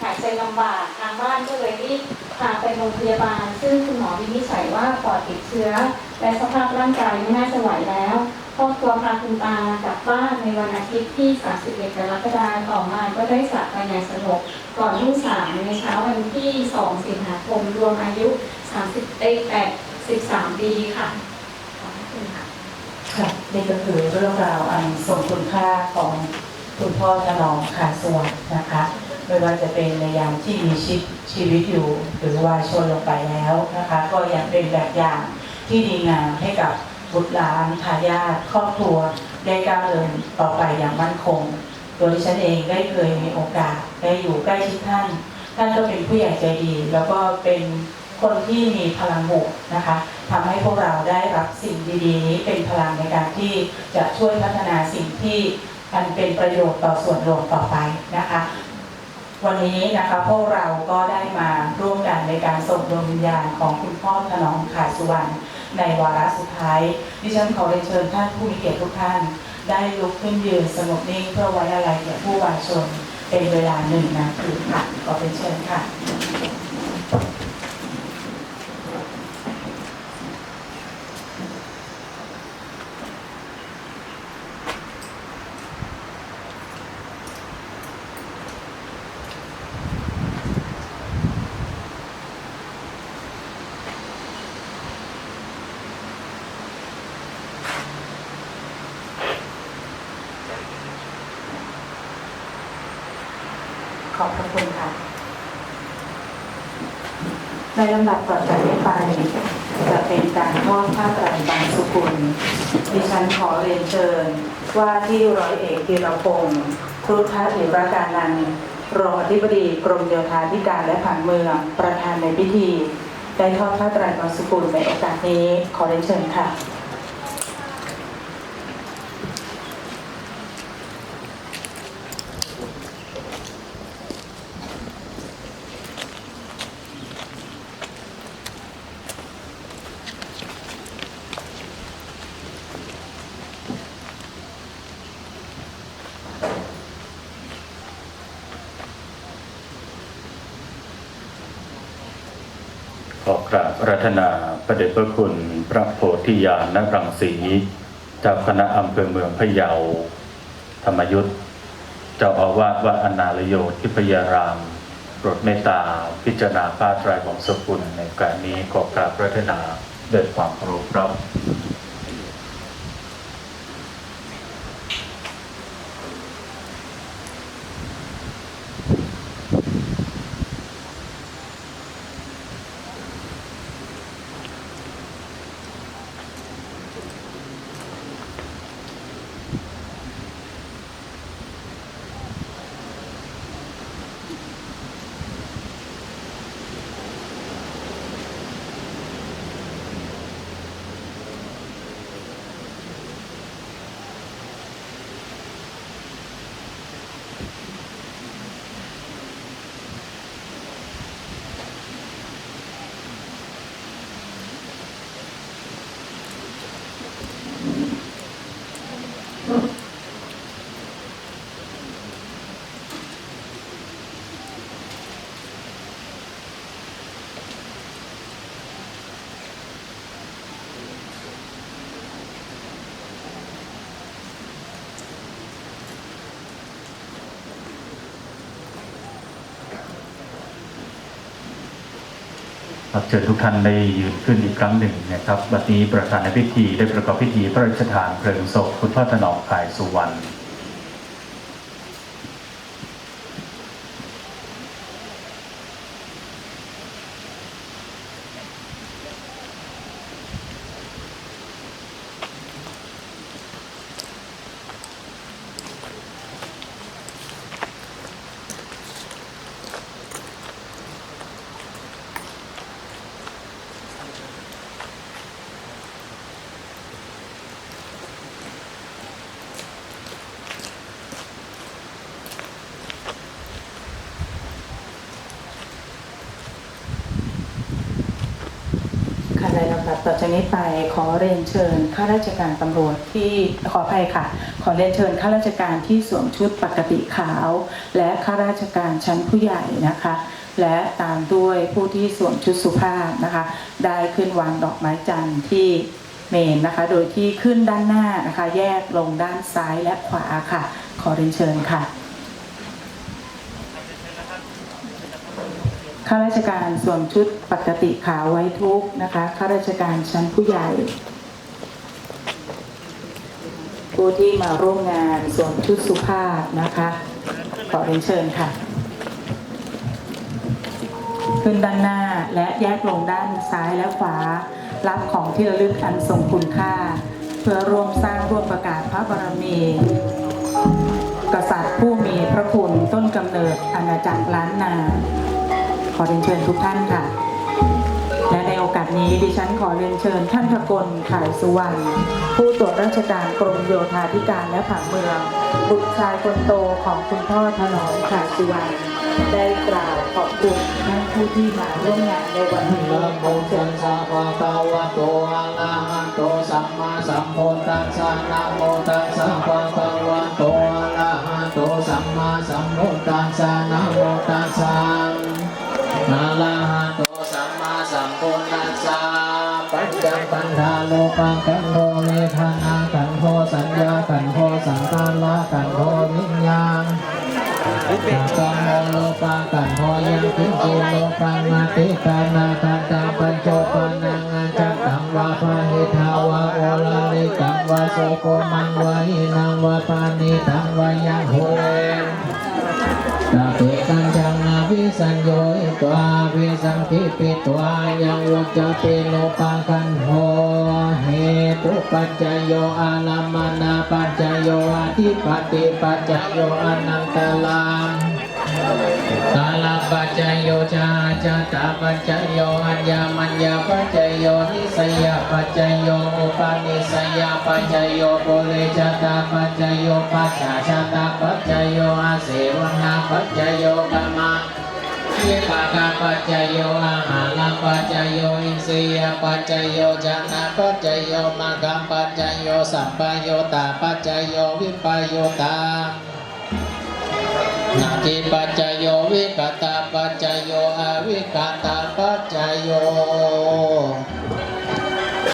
หายใจลำบากทางบ้านก็เลยรีบพาไปโรงพยาบาล ซึ่งคุณหมอวินิจฉัยว่าปอดติดเชื้อ และสภาพร่างกายไม่น่าจะไหวแล้วครอบครัวพาคุณตากลับบ้านในวันอาทิตย์ที่ 31 กรกฎาคมต่อมาก็ได้จากไปอย่างสงบก่อนรุ่งสางในเช้าวันที่ 2 สิงหาคมรวมอายุ30เอ้ย83ปีค่ะขอบคุณค่ะค่ะนี่ก็คือเรื่องราวอันทรงคุณค่าของคุณพ่อถนอมขาสวัสดิ์นะคะ ไม่ว่าจะเป็นในยามที่มีชีวิตชีวิตอยู่ หรือว่าชนลงไปแล้วนะคะ ก็ยังเป็นแบบอย่างที่ดีงามให้กับบุตรหลานทายาทครอบครัวได้ก้าวเดินต่อไปอย่างมั่นคง ตัวดิฉันเองได้เคยมีโอกาสได้อยู่ใกล้ชิดท่าน ท่านก็เป็นผู้ใหญ่ใจดี แล้วก็เป็นคนที่มีพลังบวกนะคะทำให้พวกเราได้รับสิ่งดีๆนี้เป็นพลังในการที่จะช่วยพัฒนาสิ่งที่มันเป็นประโยชน์ต่อส่วนรวมต่อไปนะคะ วันนี้นะคะพวกเราก็ได้มาร่วมกันในการส่งดวงวิญญาณของคุณพ่อถนอมขาสุวรรณในวาระสุดท้าย ดิฉันขอเรียนเชิญท่านผู้มีเกียรติทุกท่าน ได้ลุกขึ้นยืนสงบนิ่งเพื่อไว้อะไรแก่ผู้วายชน เป็นเวลาหนึ่งนาทีค่ะขอเป็นเชิญค่ะ ขอบพระคุณค่ะ ในลำดับต่อจากนี้ไป จะเป็นการทอดผ้าไตรบางสุกุลดิฉันขอเรียนเชิญว่าที่ร้อยเอกธีรพงศ์ครุฑะเถรการนันท์รองอธิบดีกรมโยธาธิการและผังเมืองประธานในพิธี ได้ทอดผ้าไตรบางสุกุลในโอกาสนี้ขอเรียนเชิญค่ะ อกราบรัธนาประเดชพระคุณพระโพธิญาณรังสีเจ้าคณะอำเภอเมืองพะเยา ธรรมยุทธเจ้าอาวาสวัดอนาลโยทิพยารามโปรดเมตตาพิจารณาผ้าตรายของสกุลในการนี้ขอกราบรัธนาด้วยความเคารพครับ ครับเชิญทุกท่านได้ยืนขึ้นอีกครั้งหนึ่งนะครับบัดนี้ประธานในพิธีได้ประกอบพิธีพระราชทานเพลิงศพคุณพ่อถนอมขายสุวรรณ ต่อจากนี้ไปขอเรียนเชิญข้าราชการตำรวจที่ขออภัยค่ะ ขอเรียนเชิญข้าราชการที่สวมชุดปกติขาว และข้าราชการชั้นผู้ใหญ่นะคะ และตามด้วยผู้ที่สวมชุดสุภาพนะคะ ได้ขึ้นวางดอกไม้จันทร์ที่เมนนะคะ โดยที่ขึ้นด้านหน้านะคะ แยกลงด้านซ้ายและขวาค่ะ ขอเรียนเชิญค่ะ ข้าราชการสวมชุดปกติขาวไว้ทุกนะคะข้าราชการชั้นผู้ใหญ่ ผู้ที่มาร่วมงานสวมชุดสุภาพนะคะขอเรียนเชิญค่ะ ขึ้นด้านหน้าและแยกลงด้านซ้ายและขวา รับของที่ระลึกอันทรงคุณค่า เพื่อร่วมสร้างร่วมประกาศพระบารมี กษัตริย์ผู้มีพระคุณต้นกำเนิดอาณาจักรล้านนา อเรียนเชิญทุกท่านค่ะ และในโอกาสนี้ดิฉันขอเรียนเชิญท่านพกลข่ายสุวรรณผู้ตรวจราชการกรมโยธาธิการและผังเมือง บุตรชายคนโตของคุณพ่อถนอมข่ายสุวรรณได้กล่าวขอบคุณท่านผู้ที่มาร่วมงานในวันนี้นะโมตัสสะภะคะวะโตอะระหะโตสัมมาสัมพุทธัสสะนะโมตัสสะภะคะวะโตอะระหะโตสัมมาสัมพุทธัสสะนะโมตัสสะ อะระหะโตสัมมาสัมพุทธัสสะปัจจังปัญหาโลกังกันโทเวทนากันโทสัญญากันโทสังขารกันโทวิญญาณกัมโมโลปังกันโหยังคิจิโลปังมาติกานาคันตังปัญจปนังอัญจักตังวาภาหิทาวะโอลาลิกังวาโสโกมังวะหินังวะปานิตังวะยังโหเรนาเปกันจังนา สัญโยอิตววิสังคิปิตวายังวจเปโลปังกันโหเหตุปัจจโยอาลามนาปัจจโยอธิปติปัจจโยอนันตลามกาลปัจจโยชาจาตาปัจจโยอัญญามัญญาปัจจโยนิสยปัจจโยอุปาณิสยปัจจโยปุเรจตาปัจจโยปัจจชาตาปัจจโยอาเสวนาปัจจโยกรรม ทิปานาปัจจโยอาหารังปัจจโยอินทรียปัจจโยจันนาปัจจโยมะกัคปัจจโยสัมปโยตาปัจจโยวิปโยตานาทิปัจจโยวิกตาปัจจโยอวิกตา